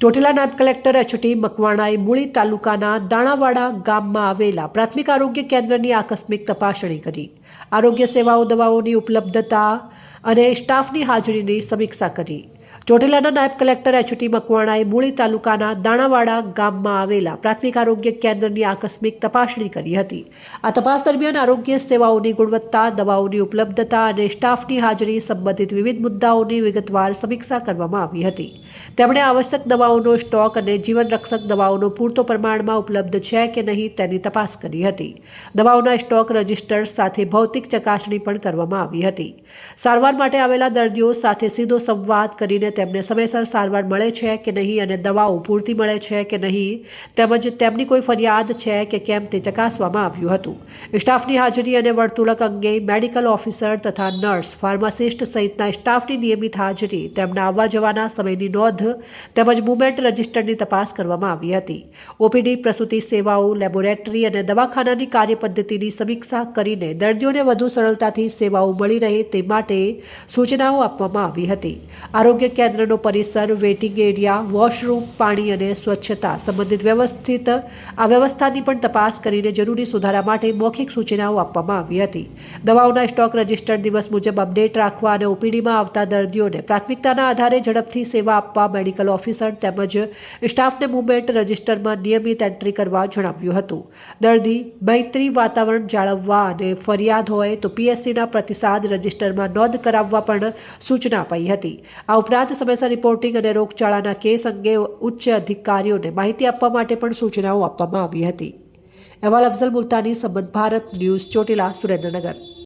ચોટીલા નાયબ collector HT મકવાણાએ Muli તાલુકાના દાણાવાડા ગામમાં આવેલા પ્રાથમિક આરોગ્ય કેન્દ્રની આકસ્મિક તપાસણી કરી. આરોગ્ય સેવાઓ, દવાઓની ઉપલબ્ધતા અને સ્ટાફની હાજરીની સમીક્ષા કરી. ચોટીલાના નાયબ કલેક્ટર એચટી મકવાણાએ મૂળી તાલુકાના દાણાવાડા ગામમાં આવેલા પ્રાથમિક આરોગ્ય કેન્દ્રની આકસ્મિક તપાસણી કરી હતી. આ તપાસ દરમિયાન આરોગ્ય સેવાઓની ગુણવત્તા, દવાઓની ઉપલબ્ધતા અને સ્ટાફની હાજરી સંબંધિત વિવિધ મુદ્દાઓની વિગતવાર સમીક્ષા કરવામાં આવી હતી. તેમણે આવશ્યક દવાઓનો સ્ટોક અને જીવનરક્ષક દવાઓનો પૂરતો પ્રમાણમાં ઉપલબ્ધ છે કે નહીં તેની તપાસ કરી હતી. દવાઓના સ્ટોક રજિસ્ટર સાથે ભૌતિક ચકાસણી પણ કરવામાં આવી હતી. સારવાર માટે આવેલા દર્દીઓ સાથે સીધો સંવાદ કરીને તેમને સમયસર સારવાર મળે છે કે નહીં અને દવાઓ પૂરતી મળે છે કે નહીં, તેમજ તેમની કોઈ ફરિયાદ છે કે કેમ તે ચકાસવામાં આવ્યું હતું. સ્ટાફની હાજરી અને વર્તુળક અંગે મેડિકલ ઓફિસર તથા નર્સ, ફાર્માસિસ્ટ સહિતના સ્ટાફની નિયમિત હાજરી, તેમના આવવા જવાના સમયની નોંધ, તેમજ મુવમેન્ટ રજિસ્ટરની તપાસ કરવામાં આવી હતી. ઓપીડી, પ્રસૂતિ સેવાઓ, લેબોરેટરી અને દવાખાનાની કાર્યપદ્ધતિની સમીક્ષા કરીને દર્દીઓને વધુ સરળતાથી સેવાઓ મળી રહે તે માટે સૂચનાઓ આપવામાં આવી હતી. આરોગ્ય કેન્દ્રનો પરિસર વેઇટિંગ એરિયા, વોશરૂમ, પાણી અને સ્વચ્છતા સંબંધિત વ્યવસ્થિત, આ વ્યવસ્થાની પણ તપાસ કરીને જરૂરી સુધારા માટે મૌખિક સૂચનાઓ આપવામાં આવી હતી. દવાઓના સ્ટોક રજિસ્ટર દિવસ મુજબ અપડેટ રાખવા અને ઓપીડીમાં આવતા દર્દીઓને પ્રાથમિકતાના આધારે ઝડપથી સેવા આપવા મેડિકલ ઓફિસર તેમજ સ્ટાફને મુવમેન્ટ રજિસ્ટરમાં નિયમિત એન્ટ્રી કરવા જણાવ્યું હતું. દર્દી મૈત્રી વાતાવરણ જાળવવા અને ફરિયાદ હોય તો પીએસસીના પ્રતિસાદ રજિસ્ટરમાં નોંધ કરાવવા પણ સૂચના અપાઈ હતી. આ ઉપરાંત સમયસર રિપોર્ટિંગ અને રોગચાળાના કેસ અંગે ઉચ્ચ અધિકારીઓને માહિતી આપવા માટે પણ સૂચનાઓ આપવામાં આવી હતી. અહેવાલ અફઝલ મુલતાની સંબંધ ભારત ન્યૂઝ ચોટીલા સુરેન્દ્રનગર.